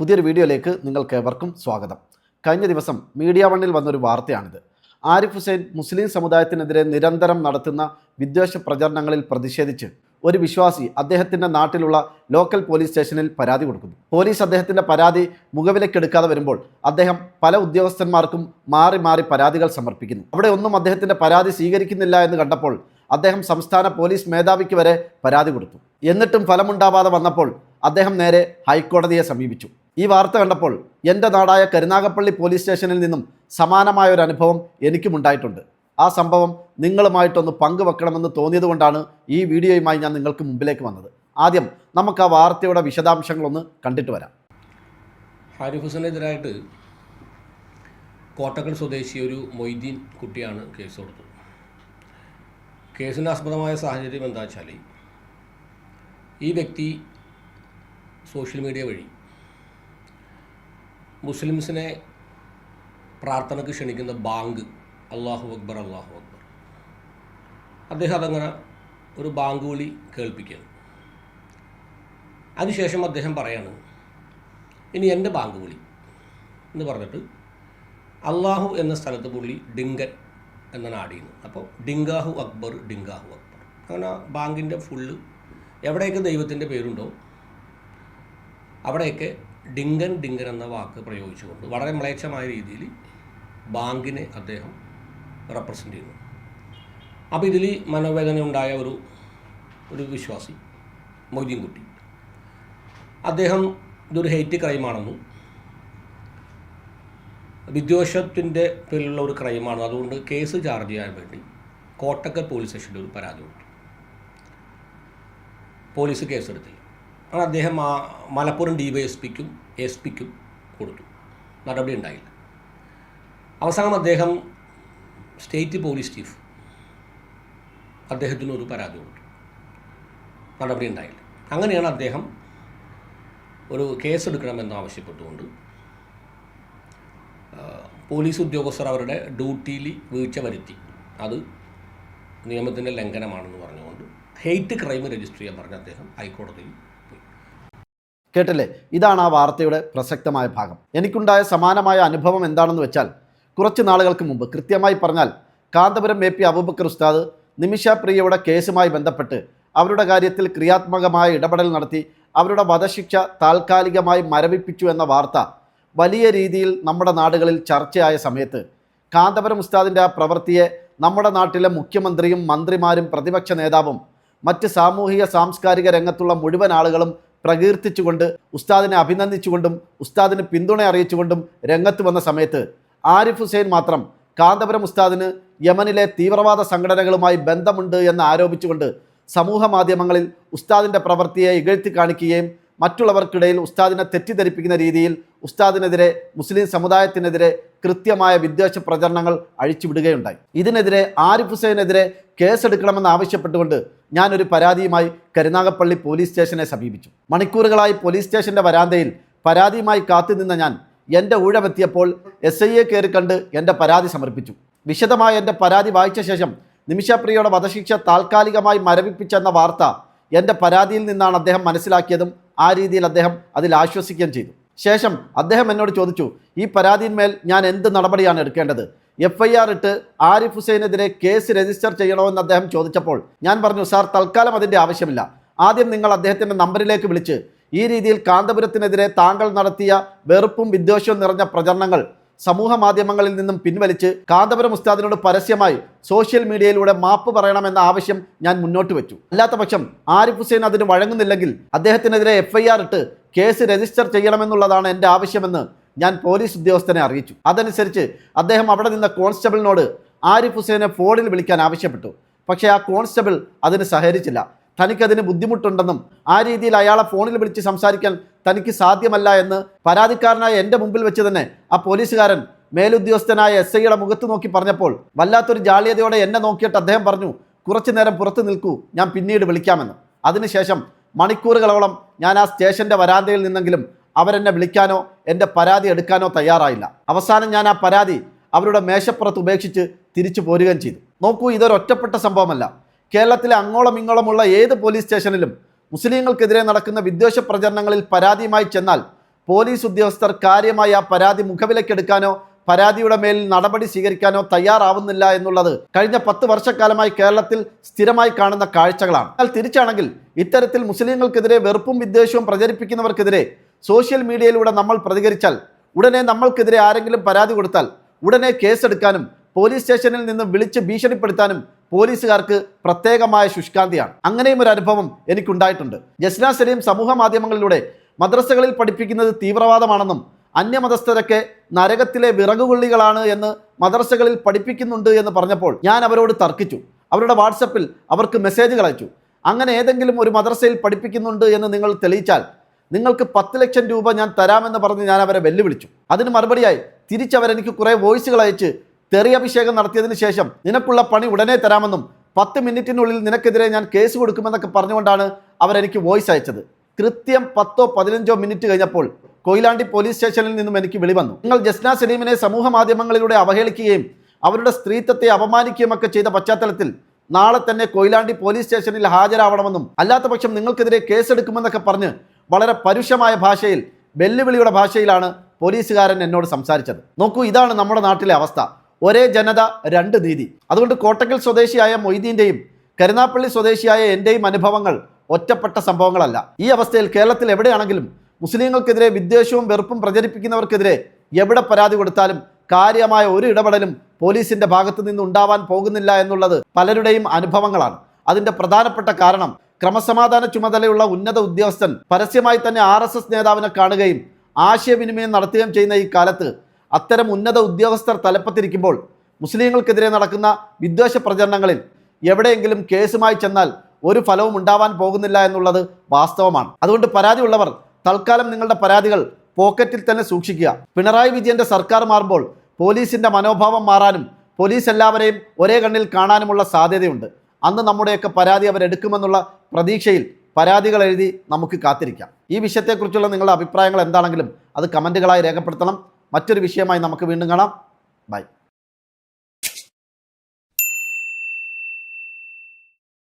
പുതിയൊരു വീഡിയോയിലേക്ക് നിങ്ങൾക്ക് ഏവർക്കും സ്വാഗതം. കഴിഞ്ഞ ദിവസം മീഡിയ വണ്ണിൽ വന്നൊരു വാർത്തയാണിത്. ആരിഫ് ഹുസൈൻ മുസ്ലിം സമുദായത്തിനെതിരെ നിരന്തരം നടത്തുന്ന വിദ്വേഷ പ്രചരണങ്ങളിൽ പ്രതിഷേധിച്ച് ഒരു വിശ്വാസി അദ്ദേഹത്തിന്റെ നാട്ടിലുള്ള ലോക്കൽ പോലീസ് സ്റ്റേഷനിൽ പരാതി കൊടുക്കുന്നു. പോലീസ് അദ്ദേഹത്തിന്റെ പരാതി മുഖവിലക്കെടുക്കാതെ വരുമ്പോൾ അദ്ദേഹം പല ഉദ്യോഗസ്ഥന്മാർക്കും മാറി മാറി പരാതികൾ സമർപ്പിക്കുന്നു. അവിടെ ഒന്നും അദ്ദേഹത്തിന്റെ പരാതി സ്വീകരിക്കുന്നില്ല എന്ന് കണ്ടപ്പോൾ അദ്ദേഹം സംസ്ഥാന പോലീസ് മേധാവിക്ക് വരെ പരാതി കൊടുത്തു. എന്നിട്ടും ഫലമുണ്ടാവാതെ വന്നപ്പോൾ അദ്ദേഹം നേരെ ഹൈക്കോടതിയെ സമീപിച്ചു. ഈ വാർത്ത കണ്ടപ്പോൾ എന്റെ നാടായ കരുനാഗപ്പള്ളി പോലീസ് സ്റ്റേഷനിൽ നിന്നും സമാനമായ ഒരു അനുഭവം എനിക്കും ഉണ്ടായിട്ടുണ്ട്. ആ സംഭവം നിങ്ങളുമായിട്ടൊന്ന് പങ്കുവെക്കണമെന്ന് തോന്നിയതുകൊണ്ടാണ് ഈ വീഡിയോയുമായി ഞാൻ നിങ്ങൾക്ക് മുമ്പിലേക്ക് വന്നത്. ആദ്യം നമുക്ക് ആ വാർത്തയുടെ വിശദാംശങ്ങളൊന്ന് കണ്ടിട്ട് വരാം. ഹാരിഫ് ഹുസനെതിരായിട്ട് കോട്ടക്കൽ സ്വദേശി ഒരു മൊയ്തീൻ കുട്ടിയാണ് കേസ് കൊടുത്തത്. കേസിന് ആസ്പദമായ സാഹചര്യം എന്താ വെച്ചാൽ ഈ വ്യക്തി സോഷ്യൽ മീഡിയ വഴി മുസ്ലിംസിനെ പ്രാർത്ഥനയ്ക്ക് ക്ഷണിക്കുന്ന ബാങ്ക് അള്ളാഹു അക്ബർ അള്ളാഹു അക്ബർ. അദ്ദേഹം അതങ്ങനെ ഒരു ബാങ്ക് വിളി കേൾപ്പിക്കുകയാണ്. അതിനുശേഷം അദ്ദേഹം പറയാണ് ഇനി എന്റെ ബാങ്ക് വിളി. എന്ന് പറഞ്ഞിട്ട് അള്ളാഹു എന്ന സ്ഥലത്ത് പുള്ളി ഡിങ്കൻ എന്ന നാടിയുന്നു അപ്പോൾ ഡിങ്കാഹു അക്ബർ ഡിങ്കാഹു അക്ബർ. അങ്ങനെ ബാങ്കിന്റെ ഫുള്ള് എവിടെയൊക്കെ ദൈവത്തിന്റെ പേരുണ്ടോ അവിടെയൊക്കെ ഡിങ്കൻ ഡിങ്കൻ എന്ന വാക്ക് പ്രയോഗിച്ചുകൊണ്ട് വളരെ മ്ലേച്ഛമായ രീതിയിൽ ബാങ്കിനെ അദ്ദേഹം റെപ്രസെന്റ് ചെയ്യുന്നു. അപ്പോൾ ഇതിൽ മനോവേദന ഉണ്ടായ ഒരു ഒരു വിശ്വാസി മൊയ്തീൻകുട്ടി. അദ്ദേഹം ഇതൊരു ഹെയ്റ്റ് ക്രൈമാണെന്നും വിദ്വേഷത്തിന്റെ പേരിലുള്ള ഒരു ക്രൈമാണ് അതുകൊണ്ട് കേസ് ചാർജ് ചെയ്യാൻ വേണ്ടി കോട്ടക്കൽ പോലീസ് സ്റ്റേഷനിൽ ഒരു പരാതി കൊടുത്തു. പോലീസ് കേസെടുത്തില്ല. അങ്ങനെ അദ്ദേഹം ആ മലപ്പുറം ഡി വൈ എസ് പിക്കും എസ് പിക്കും കൊടുത്തു. നടപടി ഉണ്ടായില്ല. അവസാനം അദ്ദേഹം സ്റ്റേറ്റ് പോലീസ് ചീഫ് അദ്ദേഹത്തിന് ഒരു പരാതി കൊടുത്തു. നടപടി ഉണ്ടായില്ല. അങ്ങനെയാണ് അദ്ദേഹം ഒരു കേസ് എടുക്കണമെന്ന് ആവശ്യപ്പെട്ടുകൊണ്ട് പോലീസ് ഉദ്യോഗസ്ഥർ അവരുടെ ഡ്യൂട്ടിയിൽ വീഴ്ച വരുത്തി. അത് നിയമത്തിന്റെ ലംഘനമാണെന്ന് പറഞ്ഞുകൊണ്ട് ഹെയ്റ്റ് ക്രൈം രജിസ്റ്റർ ചെയ്യാൻ പറഞ്ഞ അദ്ദേഹം ഹൈക്കോടതിയിൽ കേട്ടില്ലേ? ഇതാണ് ആ വാർത്തയുടെ പ്രസക്തമായ ഭാഗം. എനിക്കുണ്ടായ സമാനമായ അനുഭവം എന്താണെന്ന് വെച്ചാൽ കുറച്ച് നാളുകൾക്ക് മുമ്പ് കൃത്യമായി പറഞ്ഞാൽ കാന്തപുരം എ പി അബൂബക്കർ ഉസ്താദ് നിമിഷ പ്രിയയുടെ കേസുമായി ബന്ധപ്പെട്ട് അവരുടെ കാര്യത്തിൽ ക്രിയാത്മകമായ ഇടപെടൽ നടത്തി അവരുടെ വധശിക്ഷ താൽക്കാലികമായി മരവിപ്പിച്ചു എന്ന വാർത്ത വലിയ രീതിയിൽ നമ്മുടെ നാടുകളിൽ ചർച്ചയായ സമയത്ത് കാന്തപുരം ഉസ്താദിന്റെ ആ പ്രവൃത്തിയെ നമ്മുടെ നാട്ടിലെ മുഖ്യമന്ത്രിയും മന്ത്രിമാരും പ്രതിപക്ഷ നേതാവും മറ്റ് സാമൂഹിക സാംസ്കാരിക രംഗത്തുള്ള മുഴുവൻ ആളുകളും പ്രകീർത്തിച്ചുകൊണ്ട് ഉസ്താദിനെ അഭിനന്ദിച്ചുകൊണ്ടും ഉസ്താദിന് പിന്തുണ അറിയിച്ചുകൊണ്ടും രംഗത്ത് വന്ന സമയത്ത് ആരിഫ് ഹുസൈൻ മാത്രം കാന്തപുരം ഉസ്താദിന് യമനിലെ തീവ്രവാദ സംഘടനകളുമായി ബന്ധമുണ്ട് എന്ന് ആരോപിച്ചുകൊണ്ട് സമൂഹ മാധ്യമങ്ങളിൽ ഉസ്താദിന്റെ പ്രവൃത്തിയെ ഇകഴ്ത്തി കാണിക്കുകയും മറ്റുള്ളവർക്കിടയിൽ ഉസ്താദിനെ തെറ്റിദ്ധരിപ്പിക്കുന്ന രീതിയിൽ ഉസ്താദിനെതിരെ മുസ്ലിം സമുദായത്തിനെതിരെ കൃത്യമായ വിദ്വേഷ പ്രചരണങ്ങൾ അഴിച്ചുവിടുകയുണ്ടായി. ഇതിനെതിരെ ആരിഫ് ഹുസൈനെതിരെ കേസെടുക്കണമെന്ന് ആവശ്യപ്പെട്ടുകൊണ്ട് ഞാനൊരു പരാതിയുമായി കരുനാഗപ്പള്ളി പോലീസ് സ്റ്റേഷനെ സമീപിച്ചു. മണിക്കൂറുകളായി പോലീസ് സ്റ്റേഷന്റെ വരാന്തയിൽ പരാതിയുമായി കാത്തുനിന്ന ഞാൻ എന്റെ ഊഴമെത്തിയപ്പോൾ എസ് ഐയെ കയറി കണ്ട് എന്റെ പരാതി സമർപ്പിച്ചു. വിശദമായ എന്റെ പരാതി വായിച്ച ശേഷം നിമിഷപ്രിയയുടെ വധശിക്ഷ താൽക്കാലികമായി മരവിപ്പിച്ചെന്ന വാർത്ത എന്റെ പരാതിയിൽ നിന്നാണ് അദ്ദേഹം മനസ്സിലാക്കിയതും ആ രീതിയിൽ അദ്ദേഹം അതിൽ ആശ്വസിക്കുകയും ചെയ്തു. ശേഷം അദ്ദേഹം എന്നോട് ചോദിച്ചു ഈ പരാതിന്മേൽ ഞാൻ എന്ത് നടപടിയാണ് എടുക്കേണ്ടത്? എഫ് ഐ ആർ ഇട്ട് ആരിഫ് ഹുസൈനെതിരെ കേസ് രജിസ്റ്റർ ചെയ്യണമെന്ന് അദ്ദേഹം ചോദിച്ചപ്പോൾ ഞാൻ പറഞ്ഞു സാർ തൽക്കാലം അതിന്റെ ആവശ്യമില്ല. ആദ്യം നിങ്ങൾ അദ്ദേഹത്തിന്റെ നമ്പറിലേക്ക് വിളിച്ച് ഈ രീതിയിൽ കാന്തപുരത്തിനെതിരെ താങ്കൾ നടത്തിയ വെറുപ്പും വിദ്വേഷവും നിറഞ്ഞ പ്രചരണങ്ങൾ സമൂഹ മാധ്യമങ്ങളിൽ നിന്നും പിൻവലിച്ച് കാന്തപുരം ഉസ്താദിനോട് പരസ്യമായി സോഷ്യൽ മീഡിയയിലൂടെ മാപ്പ് പറയണമെന്ന ആവശ്യം ഞാൻ മുന്നോട്ട് വെച്ചു. അല്ലാത്തപക്ഷം ആരിഫ് ഹുസൈൻ അതിന് വഴങ്ങുന്നില്ലെങ്കിൽ അദ്ദേഹത്തിനെതിരെ എഫ് ഐ ആർ ഇട്ട് കേസ് രജിസ്റ്റർ ചെയ്യണമെന്നുള്ളതാണ് എന്റെ ആവശ്യമെന്ന് ഞാൻ പോലീസ് ഉദ്യോഗസ്ഥനെ അറിയിച്ചു. അതനുസരിച്ച് അദ്ദേഹം അവിടെ നിന്ന കോൺസ്റ്റബിളിനോട് ആരിഫ് ഹുസൈനെ ഫോണിൽ വിളിക്കാൻ ആവശ്യപ്പെട്ടു. പക്ഷേ ആ കോൺസ്റ്റബിൾ അതിന് സഹകരിച്ചില്ല. തനിക്കതിന് ബുദ്ധിമുട്ടുണ്ടെന്നും ആ രീതിയിൽ അയാളെ ഫോണിൽ വിളിച്ച് സംസാരിക്കാൻ തനിക്ക് സാധ്യമല്ല എന്ന് പരാതിക്കാരനായ എന്റെ മുമ്പിൽ വെച്ച് തന്നെ ആ പോലീസുകാരൻ മേലുദ്യോഗസ്ഥനായ എസ് ഐയുടെ മുഖത്ത് നോക്കി പറഞ്ഞപ്പോൾ വല്ലാത്തൊരു ജാള്യതയോടെ എന്നെ നോക്കിയിട്ട് അദ്ദേഹം പറഞ്ഞു കുറച്ചു നേരം പുറത്തു നിൽക്കൂ ഞാൻ പിന്നീട് വിളിക്കാമെന്ന്. അതിനുശേഷം മണിക്കൂറുകളോളം ഞാൻ ആ സ്റ്റേഷന്റെ വരാന്തയിൽ നിന്നെങ്കിലും അവരെന്നെ വിളിക്കാനോ എന്റെ പരാതി എടുക്കാനോ തയ്യാറായില്ല. അവസാനം ഞാൻ ആ പരാതി അവരുടെ മേശപ്പുറത്ത് ഉപേക്ഷിച്ച് തിരിച്ചു പോരുകയും ചെയ്തു. നോക്കൂ ഇതൊരു ഒറ്റപ്പെട്ട സംഭവമല്ല. കേരളത്തിലെ അങ്ങോളം ഇങ്ങോളമുള്ള ഏത് പോലീസ് സ്റ്റേഷനിലും മുസ്ലിങ്ങൾക്കെതിരെ നടക്കുന്ന വിദ്വേഷ പ്രചരണങ്ങളിൽ പരാതിയുമായി ചെന്നാൽ പോലീസ് ഉദ്യോഗസ്ഥർ കാര്യമായി ആ പരാതി മുഖവിലക്കെടുക്കാനോ പരാതിയുടെ മേൽ നടപടി സ്വീകരിക്കാനോ തയ്യാറാവുന്നില്ല എന്നുള്ളത് കഴിഞ്ഞ പത്ത് വർഷക്കാലമായി കേരളത്തിൽ സ്ഥിരമായി കാണുന്ന കാഴ്ചകളാണ്. എന്നാൽ തിരിച്ചാണെങ്കിൽ ഇത്തരത്തിൽ മുസ്ലിങ്ങൾക്കെതിരെ വെറുപ്പും വിദ്വേഷവും പ്രചരിപ്പിക്കുന്നവർക്കെതിരെ സോഷ്യൽ മീഡിയയിലൂടെ നമ്മൾ പ്രതികരിച്ചാൽ ഉടനെ നമ്മൾക്കെതിരെ ആരെങ്കിലും പരാതി കൊടുത്താൽ ഉടനെ കേസെടുക്കാനും പോലീസ് സ്റ്റേഷനിൽ നിന്ന് വിളിച്ച് ഭീഷണിപ്പെടുത്താനും പോലീസുകാർക്ക് പ്രത്യേകമായ ശുഷ്കാന്തിയാണ്. അങ്ങനെയും ഒരു അനുഭവം എനിക്കുണ്ടായിട്ടുണ്ട്. ജസ്ന സലീം സമൂഹ മാധ്യമങ്ങളിലൂടെ മദ്രസകളിൽ പഠിപ്പിക്കുന്നത് തീവ്രവാദമാണെന്നും അന്യമതസ്ഥരൊക്കെ നരകത്തിലെ വിറകുകൊള്ളികളാണ് എന്ന് മദർസകളിൽ പഠിപ്പിക്കുന്നുണ്ട് എന്ന് പറഞ്ഞപ്പോൾ ഞാൻ അവരോട് തർക്കിച്ചു. അവരുടെ വാട്സപ്പിൽ അവർക്ക് മെസ്സേജുകൾ അയച്ചു. അങ്ങനെ ഏതെങ്കിലും ഒരു മദർസയിൽ പഠിപ്പിക്കുന്നുണ്ട് എന്ന് നിങ്ങൾ തെളിയിച്ചാൽ നിങ്ങൾക്ക് പത്ത് ലക്ഷം രൂപ ഞാൻ തരാമെന്ന് പറഞ്ഞ് ഞാൻ അവരെ വെല്ലുവിളിച്ചു. അതിന് മറുപടിയായി തിരിച്ചവരെനിക്ക് കുറേ വോയിസുകൾ അയച്ച് തെറി അഭിഷേകം നടത്തിയതിന് ശേഷം നിനക്കുള്ള പണി ഉടനെ തരാമെന്നും പത്ത് മിനിറ്റിനുള്ളിൽ നിനക്കെതിരെ ഞാൻ കേസ് കൊടുക്കുമെന്നൊക്കെ പറഞ്ഞുകൊണ്ടാണ് അവരെനിക്ക് വോയിസ് അയച്ചത്. കൃത്യം പത്തോ പതിനഞ്ചോ മിനിറ്റ് കഴിഞ്ഞപ്പോൾ കൊയിലാണ്ടി പോലീസ് സ്റ്റേഷനിൽ നിന്നും എനിക്ക് വിളി വന്നു നിങ്ങൾ ജസ്ന സലീമിനെ സമൂഹ മാധ്യമങ്ങളിലൂടെ അവഹേളിക്കുകയും അവരുടെ സ്ത്രീത്വത്തെ അപമാനിക്കുകയും ഒക്കെ ചെയ്ത പശ്ചാത്തലത്തിൽ നാളെ തന്നെ കൊയിലാണ്ടി പോലീസ് സ്റ്റേഷനിൽ ഹാജരാവണമെന്നും അല്ലാത്തപക്ഷം നിങ്ങൾക്കെതിരെ കേസെടുക്കുമെന്നൊക്കെ പറഞ്ഞ് വളരെ പരുഷമായ ഭാഷയിൽ വെല്ലുവിളിയുടെ ഭാഷയിലാണ് പോലീസുകാരൻ എന്നോട് സംസാരിച്ചത്. നോക്കൂ ഇതാണ് നമ്മുടെ നാട്ടിലെ അവസ്ഥ. ഒരേ ജനത രണ്ട് നീതി. അതുകൊണ്ട് കോട്ടക്കൽ സ്വദേശിയായ മൊയ്തീന്റെയും കരുനാപ്പള്ളി സ്വദേശിയായ എന്റെയും അനുഭവങ്ങൾ ഒറ്റപ്പെട്ട സംഭവങ്ങളല്ല. ഈ അവസ്ഥയിൽ കേരളത്തിൽ എവിടെയാണെങ്കിലും മുസ്ലിങ്ങൾക്കെതിരെ വിദ്വേഷവും വെറുപ്പും പ്രചരിപ്പിക്കുന്നവർക്കെതിരെ എവിടെ പരാതി കൊടുത്താലും കാര്യമായ ഒരു ഇടപെടലും പോലീസിന്റെ ഭാഗത്തു നിന്ന് ഉണ്ടാവാൻ പോകുന്നില്ല എന്നുള്ളത് പലരുടെയും അനുഭവങ്ങളാണ്. അതിന്റെ പ്രധാനപ്പെട്ട കാരണം ക്രമസമാധാന ചുമതലയുള്ള ഉന്നത ഉദ്യോഗസ്ഥൻ പരസ്യമായി തന്നെ ആർ എസ് എസ് നേതാവിനെ കാണുകയും ആശയവിനിമയം നടത്തുകയും ചെയ്യുന്ന ഈ കാലത്ത് അത്തരം ഉന്നത ഉദ്യോഗസ്ഥർ തലപ്പത്തിരിക്കുമ്പോൾ മുസ്ലിങ്ങൾക്കെതിരെ നടക്കുന്ന വിദ്വേഷ പ്രചരണങ്ങളിൽ എവിടെയെങ്കിലും കേസുമായി ചെന്നാൽ ഒരു ഫലവും ഉണ്ടാവാൻ പോകുന്നില്ല എന്നുള്ളത് വാസ്തവമാണ്. അതുകൊണ്ട് പരാതിയുള്ളവർ തൽക്കാലം നിങ്ങളുടെ പരാതികൾ പോക്കറ്റിൽ തന്നെ സൂക്ഷിക്കുക. പിണറായി വിജയന്റെ സർക്കാർ മാറുമ്പോൾ പോലീസിന്റെ മനോഭാവം മാറാനും പോലീസ് എല്ലാവരെയും ഒരേ കണ്ണിൽ കാണാനുമുള്ള സാധ്യതയുണ്ട്. അന്ന് നമ്മുടെയൊക്കെ പരാതി അവരെടുക്കുമെന്നുള്ള പ്രതീക്ഷയിൽ പരാതികൾ എഴുതി നമുക്ക് കാത്തിരിക്കാം. ഈ വിഷയത്തെക്കുറിച്ചുള്ള നിങ്ങളുടെ അഭിപ്രായങ്ങൾ എന്താണെങ്കിലും അത് കമന്റുകളായി രേഖപ്പെടുത്തണം. മറ്റൊരു വിഷയമായി നമുക്ക് വീണ്ടും കാണാം. ബൈ.